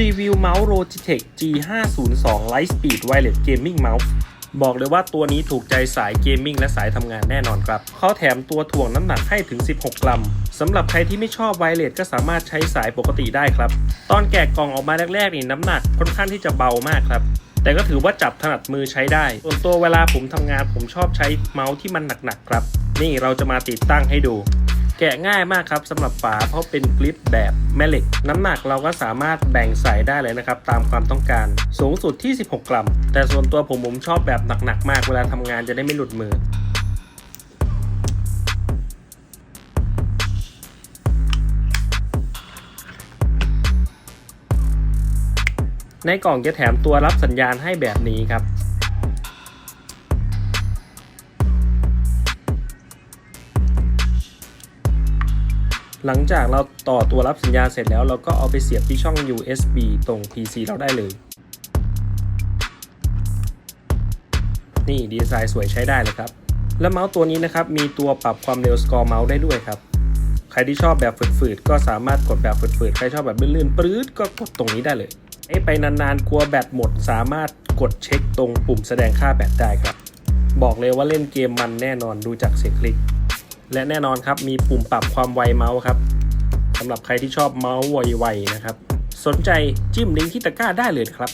รีวิวเมาส์ Logitech G502 Lightspeed Wireless Gaming Mouse บอกเลยว่าตัวนี้ถูกใจสายเกมมิ่งและสายทำงานแน่นอนครับ เขาแถมตัวถ่วงน้ำหนักให้ถึง 16 กรัมสำหรับใครที่ไม่ชอบไวเลสก็สามารถใช้สายปกติได้ครับ ตอนแกะกล่องออกมาแรกๆนี่น้ำหนักค่อนข้างที่จะเบามากครับ แต่ก็ถือว่าจับถนัดมือใช้ได้ ส่วนตัวเวลาผมทำงานผมชอบใช้เมาส์ที่มันหนักๆครับ นี่เราจะมาติดตั้งให้ดู แกะง่ายมากครับสำหรับฝาเพราะเป็นกริปแบบแม่เหล็ก น้ำหนักเราก็สามารถแบ่งใส่ได้เลยนะครับ ตามความต้องการสูงสุดที่ 16 กรัม แต่ส่วนตัวผมผมชอบแบบหนักๆมากเวลาทำงานจะได้ไม่หลุดมือในกล่องจะแถมตัวรับสัญญาณให้แบบนี้ครับ หลังจากเราต่อตัวรับสัญญาณเสร็จแล้วเราก็เอาไปเสียบที่ช่อง USB ตรง PC เราได้เลย นี่ดีไซน์สวยใช้ได้เลยครับ และเมาส์ตัวนี้นะครับ มีตัวปรับความเร็วสกอร์เมาส์ได้ด้วยครับ ใครที่ชอบแบบฝืดๆ ก็สามารถกดแบบฝืดๆ ใครชอบแบบลื่นๆปรื๊ดก็กดตรงนี้ได้เลยไอ้ไปนานๆ กลัวแบตหมด สามารถกดเช็คตรงปุ่มแสดงค่าแบตได้ครับ บอกเลยว่าเล่นเกมมันแน่นอนดูจากเสียงคลิก และแน่นอนครับมีปุ่มปรับความไวเมาส์ครับสำหรับใครที่ชอบเมาส์ไวๆนะครับ สนใจจิ้มลิงก์ที่ตะกร้าได้เลยครับ